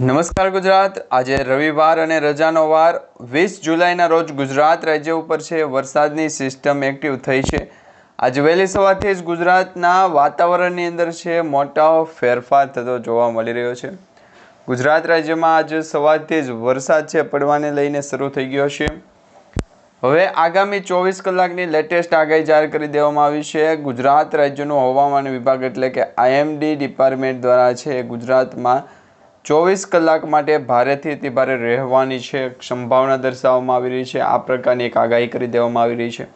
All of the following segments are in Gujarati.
નમસ્કાર ગુજરાત. આજે રવિવાર અને રજાનો વાર. વીસ જુલાઈના રોજ ગુજરાત રાજ્ય ઉપર છે, વરસાદની સિસ્ટમ એક્ટિવ થઈ છે. આજે વહેલી સવારથી જ ગુજરાતના વાતાવરણની અંદર છે, મોટો ફેરફાર થતો જોવા મળી રહ્યો છે. ગુજરાત રાજ્યમાં આજે સવારથી જ વરસાદ છે, પડવાને લઈને શરૂ થઈ ગયો છે. હવે આગામી ચોવીસ કલાકની લેટેસ્ટ આગાહી જાહેર કરી દેવામાં આવી છે. ગુજરાત રાજ્યનું હવામાન વિભાગ એટલે કે આઈએમડી ડિપાર્ટમેન્ટ દ્વારા છે, ગુજરાતમાં ચોવીસ કલાક માટે ભારેથી અતિ ભારે રહેવાની છે, સંભાવના દર્શાવવામાં આવી રહી છે. આ પ્રકારની એક આગાહી કરી દેવામાં આવી રહી છે.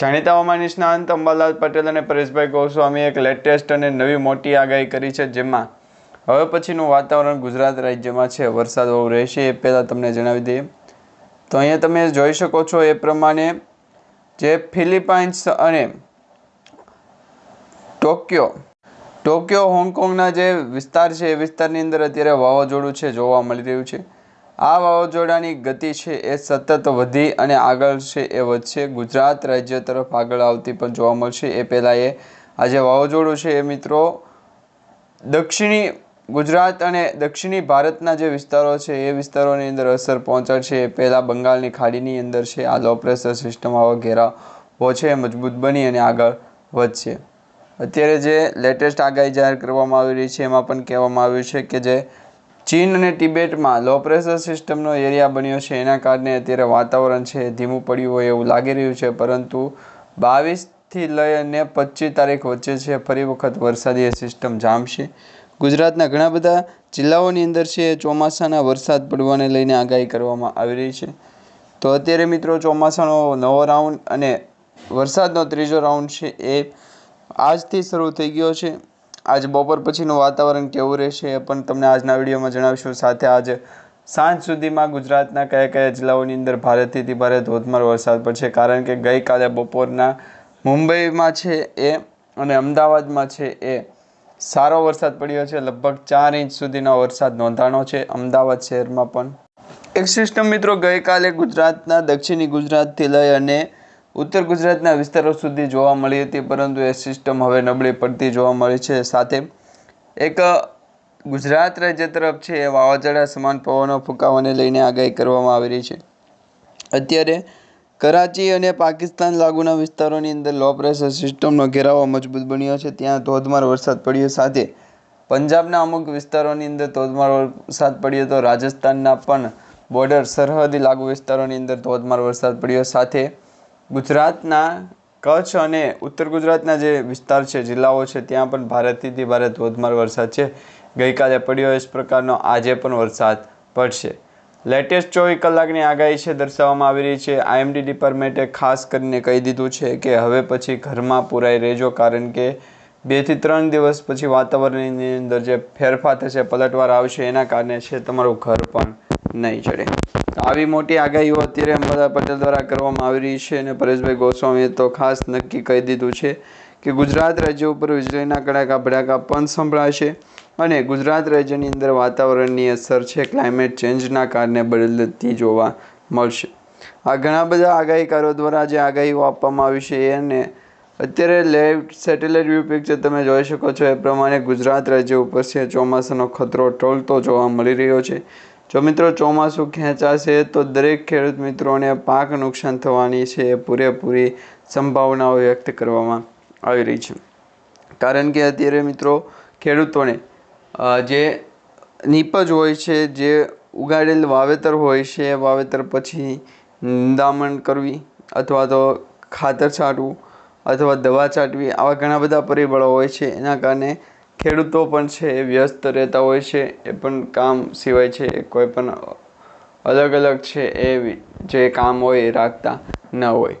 જાણીતા હવામાન નિષ્ણાંત અંબાલાલ પટેલ અને પરેશભાઈ ગોસ્વામીએ એક લેટેસ્ટ અને નવી મોટી આગાહી કરી છે, જેમાં હવે પછીનું વાતાવરણ ગુજરાત રાજ્યમાં છે, વરસાદ બહુ રહેશે એ પહેલાં તમને જણાવી દઈએ. તો અહીંયા તમે જોઈ શકો છો એ પ્રમાણે જે ફિલિપાઇન્સ અને ટોક્યો ટોક્યો હોંગકોંગના જે વિસ્તાર છે, એ વિસ્તારની અંદર અત્યારે વાવાઝોડું છે, જોવા મળી રહ્યું છે. આ વાવાઝોડાની ગતિ છે, એ સતત વધી અને આગળ છે, એ વધશે. ગુજરાત રાજ્ય તરફ આગળ આવતી પણ જોવા મળશે. એ પહેલાં એ આ જે વાવાઝોડું છે, એ મિત્રો, દક્ષિણી ગુજરાત અને દક્ષિણી ભારતના જે વિસ્તારો છે, એ વિસ્તારોની અંદર અસર પહોંચાડશે. એ પહેલાં બંગાળની ખાડીની અંદર છે. આ લો પ્રેશર સિસ્ટમ આવા ઘેરાવો છે મજબૂત બની અને આગળ વધશે. અત્યારે જે લેટેસ્ટ આગાહી જાહેર કરવામાં આવી રહી છે, એમાં પણ કહેવામાં આવ્યું છે કે જે ચીન અને તિબેટમાં લો પ્રેશર સિસ્ટમનો એરિયા બન્યો છે, એના કારણે અત્યારે વાતાવરણ છે ધીમું પડ્યું હોય એવું લાગી રહ્યું છે, પરંતુ બાવીસથી લઈ અને પચીસ તારીખ વચ્ચે છે, ફરી વખત વરસાદી સિસ્ટમ જામશે. ગુજરાતના ઘણા બધા જિલ્લાઓની અંદર છે ચોમાસાના વરસાદ પડવાને લઈને આગાહી કરવામાં આવી રહી છે. તો અત્યારે મિત્રો ચોમાસાનો નવો રાઉન્ડ અને વરસાદનો ત્રીજો રાઉન્ડ છે એ આજથી શરૂ થઈ ગયો છે. આજ બપોર પછીનું વાતાવરણ કેવું રહેશે એ પણ તમને આજના વિડીયોમાં જણાવીશું. સાથે આજે સાંજ સુધીમાં ગુજરાતના કયા કયા જિલ્લાઓની અંદર ભારેથી ભારે ધોધમાર વરસાદ પડશે. કારણ કે ગઈકાલે બપોરના મુંબઈમાં છે એ અને અમદાવાદમાં છે એ સારો વરસાદ પડ્યો છે. લગભગ ચાર ઇંચ સુધીનો વરસાદ નોંધાણો છે. અમદાવાદ શહેરમાં પણ. એક સિસ્ટમ મિત્રો ગઈકાલે ગુજરાતના દક્ષિણી ગુજરાતથી લઈ અને ઉત્તર ગુજરાતના વિસ્તારો સુધી જોવા મળી હતી, પરંતુ એ સિસ્ટમ હવે નબળી પડતી જોવા મળી છે. સાથે એક ગુજરાત રાજ્ય તરફ છે એ વાવાઝોડા, સમાન પવનો, ફૂંકાવાને લઈને આગાહી કરવામાં આવી રહી છે. અત્યારે કરાચી અને પાકિસ્તાન લાગુના વિસ્તારોની અંદર લો પ્રેશર સિસ્ટમનો ઘેરાવો મજબૂત બન્યો છે. ત્યાં ધોધમાર વરસાદ પડ્યો. સાથે પંજાબના અમુક વિસ્તારોની અંદર ધોધમાર વરસાદ પડ્યો તો રાજસ્થાનના પણ બોર્ડર સરહદી લાગુ વિસ્તારોની અંદર ધોધમાર વરસાદ પડ્યો. સાથે ગુજરાતના કચ્છ અને ઉત્તર ગુજરાતના જે વિસ્તાર છે, જિલ્લાઓ છે, ત્યાં પણ ભારેથી ભારે ધોધમાર વરસાદ છે. ગઈકાલે પડ્યો એ જ પ્રકારનો આજે પણ વરસાદ પડશે. લેટેસ્ટ ચોવીસ કલાકની આગાહી છે દર્શાવવામાં આવી રહી છે. આઈએમડી ડિપાર્ટમેન્ટે ખાસ કરીને કહી દીધું છે કે હવે પછી ઘરમાં પુરાઈ રહેજો કારણ કે બેથી ત્રણ દિવસ પછી વાતાવરણની અંદર જે ફેરફાર થશે, પલટવાર આવશે, એના કારણે છે, તમારું ઘર પણ નહીં ચડે આવી મોટી આગાહીઓ અત્યારે અમદાવાદ પટેલ દ્વારા કરવામાં આવી રહી છે અને પરેશભાઈ ગોસ્વામીએ તો ખાસ નક્કી કહી દીધું છે કે ગુજરાત રાજ્ય ઉપર વીજળીના કડાકા ભડાકા પણ સંભળાશે અને ગુજરાત રાજ્યની અંદર વાતાવરણની અસર છે ક્લાઇમેટ ચેન્જના કારણે બદલતી જોવા મળશે. આ ઘણા બધા આગાહીકારો દ્વારા જે આગાહીઓ આપવામાં આવી છે એને અત્યારે લેફ્ટ સેટેલાઇટ વ્યૂ પિક્ચર તમે જોઈ શકો છો. એ પ્રમાણે ગુજરાત રાજ્ય ઉપર છે, ચોમાસાનો ખતરો ટોળતો જોવા મળી રહ્યો છે. જો મિત્રો ચોમાસું ખેંચાશે તો દરેક ખેડૂત મિત્રોને પાક નુકસાન થવાની છે પૂરેપૂરી સંભાવનાઓ વ્યક્ત કરવામાં આવી રહી છે. કારણ કે અત્યારે મિત્રો ખેડૂતોને જે નીપજ હોય છે, જે ઉગાડેલ વાવેતર હોય છે વાવેતર પછી નિંદામણ કરવી અથવા તો ખાતર છાંટવું અથવા દવા છાંટવી, આવા ઘણા બધા પરિબળો હોય છે. એના કારણે ખેડૂતો પણ છે, એ વ્યસ્ત રહેતા હોય છે, એ પણ કામ સિવાય છે, એ કોઈ પણ અલગ અલગ છે, એ જે કામ હોય એ રાખતા ન હોય.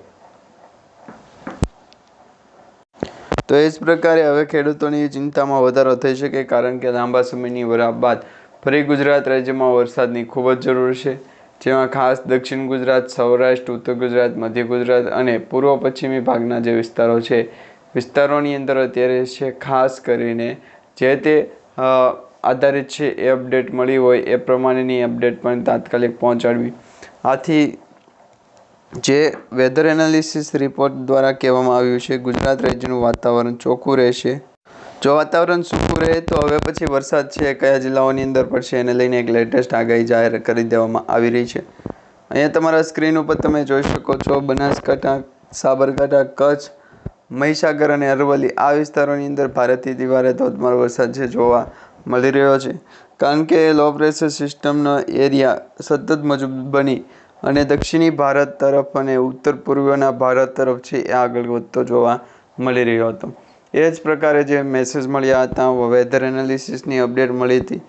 તો એ જ પ્રકારે હવે ખેડૂતોની ચિંતામાં વધારો થઈ શકે, કારણ કે લાંબા સમયની વરાપ બાદ ફરી ગુજરાત રાજ્યમાં વરસાદની ખૂબ જ જરૂર છે, જેમાં ખાસ દક્ષિણ ગુજરાત, સૌરાષ્ટ્ર, ઉત્તર ગુજરાત, મધ્ય ગુજરાત અને પૂર્વ પશ્ચિમી ભાગના જે વિસ્તારો છે, વિસ્તારોની અંદર અત્યારે છે, ખાસ કરીને જે તે આધારિત છે, એ અપડેટ મળી હોય, એ પ્રમાણેની અપડેટ પણ તાત્કાલિક પહોંચાડવી. આથી જે વેધર એનાલિસિસ રિપોર્ટ દ્વારા કહેવામાં આવ્યું છે, ગુજરાત રાજ્યનું વાતાવરણ ચોખ્ખું રહેશે. જો વાતાવરણ સૂકું રહે, તો હવે પછી વરસાદ છે, કયા જિલ્લાઓની અંદર પડશે, એને લઈને એક લેટેસ્ટ આગાહી જાહેર કરી દેવામાં આવી રહી છે. અહીંયા તમારા સ્ક્રીન ઉપર તમે જોઈ શકો છો, બનાસકાંઠા, સાબરકાંઠા, કચ્છ મહીસાગર અને અરવલ્લી આ વિસ્તારોની અંદર ભારેથી દિવારે ધોધમાર વરસાદ છે જોવા મળી રહ્યો છે. કારણ કે લો પ્રેશર સિસ્ટમનો એરિયા સતત મજબૂત બની અને દક્ષિણી ભારત તરફ અને ઉત્તર પૂર્વના ભારત તરફ છે એ આગળ વધતો જોવા મળી રહ્યો હતો. એ જ પ્રકારે જે મેસેજ મળ્યા હતા વેધર એનાલિસિસની અપડેટ મળી હતી.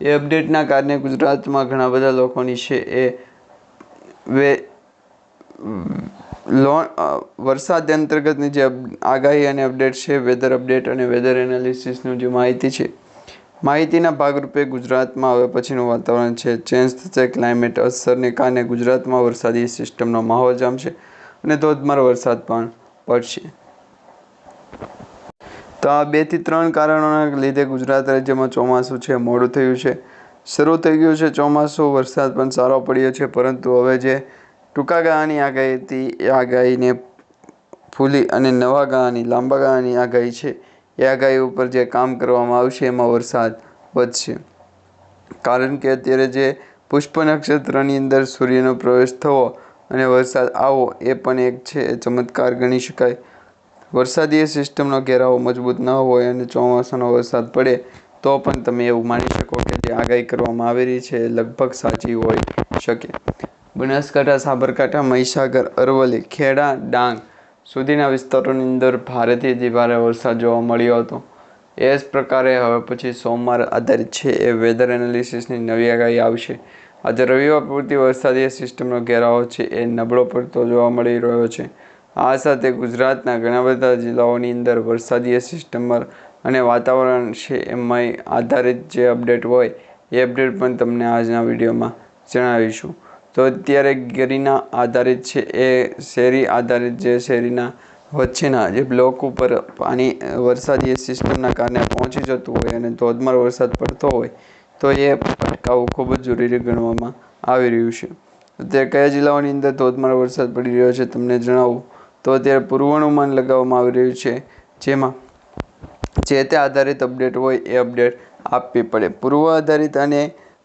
એ અપડેટના કારણે ગુજરાતમાં ઘણા બધા લોકોની છે એ વે લોન વરસાદ અંતર્ગતની જે આગાહી અને અપડેટ છે વેધર અપડેટ અને વેધર એનાલિસિસનું જે માહિતી છે, માહિતીના ભાગરૂપે ગુજરાતમાં હવે પછીનું વાતાવરણ છે. ચેન્જ થશે ક્લાઇમેટ અસરને કારણે ગુજરાતમાં વરસાદી સિસ્ટમનો માહોલ જામશે અને ધોધમાર વરસાદ પણ પડશે. તો આ બેથી ત્રણ કારણોના લીધે ગુજરાત રાજ્યમાં ચોમાસું છે, મોડું થયું છે. શરૂ થઈ ગયું છે ચોમાસું, વરસાદ પણ સારો પડ્યો છે, પરંતુ હવે જે ટૂંકા ગાળાની આગાહીથી આગાહીને ફૂલી અને નવા ગાળાની લાંબા ગાળાની આગાહી છે. એ આગાહી ઉપર જે કામ કરવામાં આવશે, એમાં વરસાદ વધશે. કારણ કે અત્યારે જે પુષ્પ નક્ષત્રની અંદર સૂર્યનો પ્રવેશ થવો અને વરસાદ આવવો એ પણ એક છે. ચમત્કાર ગણી શકાય. વરસાદીય સિસ્ટમનો ઘેરાવો મજબૂત ન હોય અને ચોમાસાનો વરસાદ પડે, તો પણ તમે એવું માની શકો કે જે આગાહી કરવામાં આવેલી છે લગભગ સાચી હોઈ શકે. બનાસકાંઠા, સાબરકાંઠા, મહીસાગર, અરવલ્લી, ખેડા, ડાંગ સુધીના વિસ્તારોની અંદર ભારેથી ભારે વરસાદ જોવા મળ્યો હતો. એ જ પ્રકારે હવે પછી સોમવાર આધારિત છે એ વેધર એનાલિસિસની નવી આગાહી આવશે. આજે રવિવાર પૂરતી વરસાદી સિસ્ટમનો ઘેરાવો છે એ નબળો પડતો જોવા મળી રહ્યો છે. આ સાથે ગુજરાતના ઘણા બધા જિલ્લાઓની અંદર વરસાદી સિસ્ટમ અને વાતાવરણ છે એમાં આધારિત જે અપડેટ હોય એ અપડેટ પણ તમને આજના વિડીયોમાં જણાવીશું. તો અત્યારે ગેરીના આધારિત છે, એ શેરી આધારિત જે શેરીના વચ્ચેના જે બ્લોક ઉપર પાણી, વરસાદી સિસ્ટમના કારણે પહોંચી જતું હોય અને ધોધમાર વરસાદ પડતો હોય, તો એ અટકાવવું ખૂબ જ જરૂરી ગણવામાં આવી રહ્યું છે. અત્યારે કયા જિલ્લાઓની અંદર ધોધમાર વરસાદ પડી રહ્યો છે તમને જણાવું. તો અત્યારે પૂર્વાનુમાન લગાવવામાં આવી રહ્યું છે, જેમાં જે તે આધારિત અપડેટ હોય એ અપડેટ આપવી પડે. પૂર્વ આધારિત અને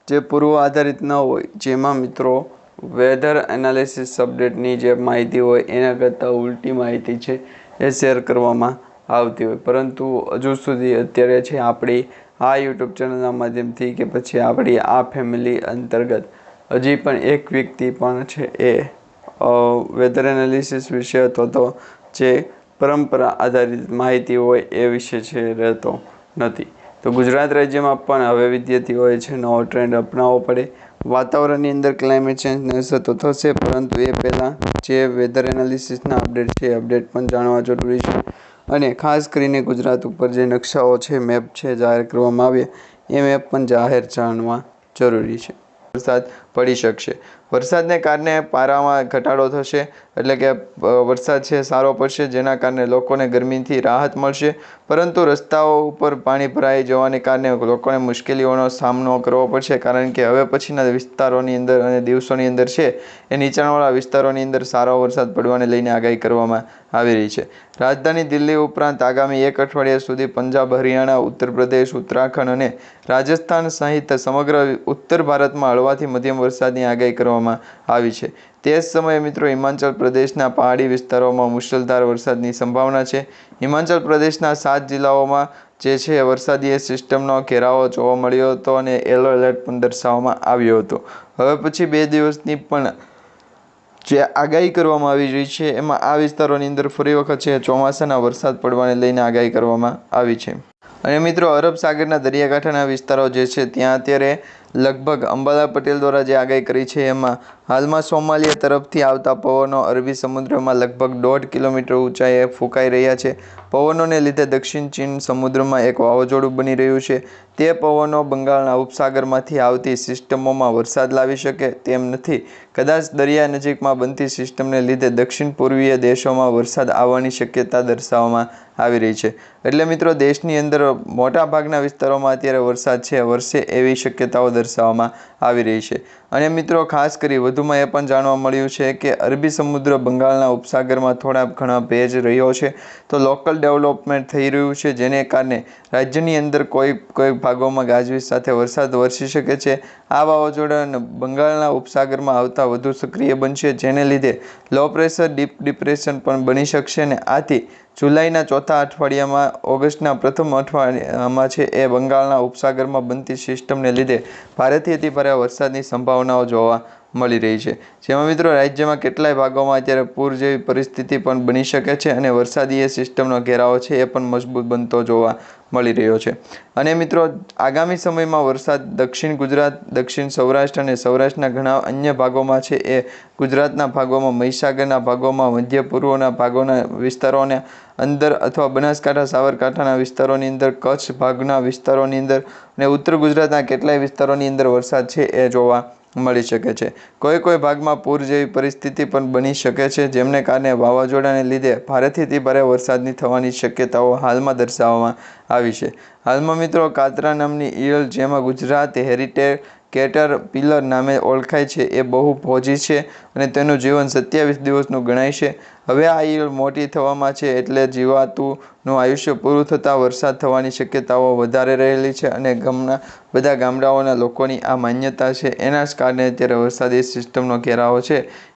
જે પૂર્વ આધારિત ન હોય, જેમાં મિત્રો વેધર એનાલિસિસ અપડેટની જે માહિતી હોય, એના કરતાં ઉલટી માહિતી છે, એ શેર કરવામાં આવતી હોય. પરંતુ હજુ સુધી અત્યારે છે આપણી આ યુટ્યુબ ચેનલના માધ્યમથી કે પછી આપણી આ ફેમિલી અંતર્ગત, હજી પણ એક વ્યક્તિ પણ છે એ વેધર એનાલિસિસ વિશે અથવા તો જે પરંપરા આધારિત માહિતી હોય એ વિશે છે રહેતો નથી. તો ગુજરાત રાજ્યમાં પણ હવે વિદ્યાર્થીઓએ છે નવો ટ્રેન્ડ અપનાવવો પડે. વાતાવરણની અંદર ક્લાઇમેટ ચેન્જને અસર તો થશે, પરંતુ એ પહેલાં જે વેધર એનાલિસિસના અપડેટ છે અપડેટ પણ જાણવા જરૂરી છે. અને ખાસ કરીને ગુજરાત ઉપર જે નકશાઓ છે મેપ છે, જાહેર કરવામાં આવ્યા, એ મેપ પણ જાહેર જાણવા જરૂરી છે. વરસાદ પડી શકશે. વરસાદને કારણે પારામાં ઘટાડો થશે, એટલે કે વરસાદ છે, સારો પડશે, જેના કારણે લોકોને ગરમીથી રાહત મળશે. પરંતુ રસ્તાઓ ઉપર પાણી ભરાઈ જવાને કારણે લોકોને મુશ્કેલીઓનો સામનો કરવો પડશે, કારણ કે હવે પછીના વિસ્તારોની અંદર અને દિવસોની અંદર છે, એ નીચાણવાળા વિસ્તારોની અંદર સારો વરસાદ પડવાને લઈને આગાહી કરવામાં આવી રહી છે. રાજધાની દિલ્હી ઉપરાંત આગામી એક અઠવાડિયા સુધી પંજાબ, હરિયાણા, ઉત્તર પ્રદેશ, ઉત્તરાખંડ અને રાજસ્થાન સહિત સમગ્ર ઉત્તર ભારતમાં હળવાથી મધ્યમ વરસાદની આગાહી કરવામાં આવી છે. તે જ સમયે મિત્રો, હિમાચલ પ્રદેશના પહાડી વિસ્તારોમાં મુશળધાર વરસાદની સંભાવના છે. હિમાચલ પ્રદેશના સાત જિલ્લાઓમાં જે છે, વરસાદી સિસ્ટમનો ઘેરાવો જોવા મળ્યો હતો અને યલો એલર્ટ પણ દર્શાવવામાં આવ્યો હતો. હવે પછી બે દિવસની પણ જે આગાહી કરવામાં આવી રહી છે, એમાં આ વિસ્તારોની અંદર ફરી વખત છે, ચોમાસાના વરસાદ પડવાને લઈને આગાહી કરવામાં આવી છે. અને મિત્રો, અરબ સાગરના દરિયાકાંઠાના વિસ્તારો જે છે, ત્યાં અત્યારે લગભગ અંબાલા પટેલ દ્વારા જે આગાહી કરી છે, એમાં હાલમાં સોમાલિયા તરફથી આવતા પવનો અરબી સમુદ્રમાં લગભગ દોઢ કિલોમીટર ઊંચાઈએ ફૂંકાઈ રહ્યા છે. પવનોને લીધે દક્ષિણ ચીન સમુદ્રમાં એક વાવાઝોડું બની રહ્યું છે. તે પવનો બંગાળના ઉપસાગરમાંથી આવતી સિસ્ટમોમાં વરસાદ લાવી શકે તેમ નથી. કદાચ દરિયા નજીકમાં બનતી સિસ્ટમને લીધે દક્ષિણ પૂર્વીય દેશોમાં વરસાદ આવવાની શક્યતા દર્શાવવામાં આવી રહી છે. એટલે મિત્રો, દેશની અંદર મોટાભાગના વિસ્તારોમાં અત્યારે વરસાદ છે. વરસે એવી શક્યતાઓ દર્શાવવામાં આવી રહી છે. અને મિત્રો, ખાસ કરી વધુમાં એ પણ જાણવા મળ્યું છે કે અરબી સમુદ્ર બંગાળના ઉપસાગરમાં થોડા ઘણા ભેજ રહ્યો છે. તો લોકલ ડેવલપમેન્ટ થઈ રહ્યું છે, જેને કારણે રાજ્યની અંદર કોઈ કોઈ ભાગોમાં ગાજવીજ સાથે વરસાદ વરસી શકે છે. આ વાવાઝોડા બંગાળના ઉપસાગરમાં આવતા વધુ સક્રિય બનશે, જેને લીધે લો પ્રેશર ડીપ ડિપ્રેશન પણ બની શકશે અને આથી જુલાઈના ચોથા અઠવાડિયામાં ઓગસ્ટના પ્રથમ અઠવાડિયામાં છે એ બંગાળના ઉપસાગરમાં બનતી સિસ્ટમને લીધે ભારેથી અતિભારે વરસાદની સંભાવનાઓ જોવા મળી રહી છે. જેમાં મિત્રો રાજ્યમાં કેટલાય ભાગોમાં અત્યારે પૂર જેવી પરિસ્થિતિ પણ બની શકે છે અને વરસાદી એ સિસ્ટમનો ઘેરાવો છે એ પણ મજબૂત બનતો જોવા મળી રહ્યો છે. અને મિત્રો, આગામી સમયમાં વરસાદ દક્ષિણ ગુજરાત, દક્ષિણ સૌરાષ્ટ્ર અને સૌરાષ્ટ્રના ઘણા અન્ય ભાગોમાં છે એ ગુજરાતના ભાગોમાં, મહીસાગરના ભાગોમાં, મધ્ય પૂર્વના ભાગોના વિસ્તારોને અંદર અથવા બનાસકાંઠા, સાબરકાંઠાના વિસ્તારોની અંદર, કચ્છ ભાગના વિસ્તારોની અંદર અને ઉત્તર ગુજરાતના કેટલાય વિસ્તારોની અંદર વરસાદ છે એ જોવા મળી શકે છે. કોઈ કોઈ ભાગમાં પૂર જેવી પરિસ્થિતિ પણ બની શકે છે, જેમને કારણે વાવાઝોડાને લીધે ભારેથી ભારે વરસાદની થવાની શક્યતાઓ હાલમાં દર્શાવવામાં આવી છે. હાલમાં મિત્રો કાતરા નામની ઈયળ, જેમાં ગુજરાત હેરિટેજ કેટર પિલર નામે ઓળખાય છે. એ બહુ ભોજી છે અને તેનું જીવન સત્યાવીસ દિવસનું ગણાય છે. હવે આ ઈયળ મોટી થવામાં છે એટલે જીવાતુનું આયુષ્ય પૂરું થતાં વરસાદ થવાની શક્યતાઓ વધારે રહેલી છે અને ગામના બધા ગામડાઓના લોકોની આ માન્યતા છે. એના જ કારણે અત્યારે વરસાદી સિસ્ટમનો ઘેરાવો છે.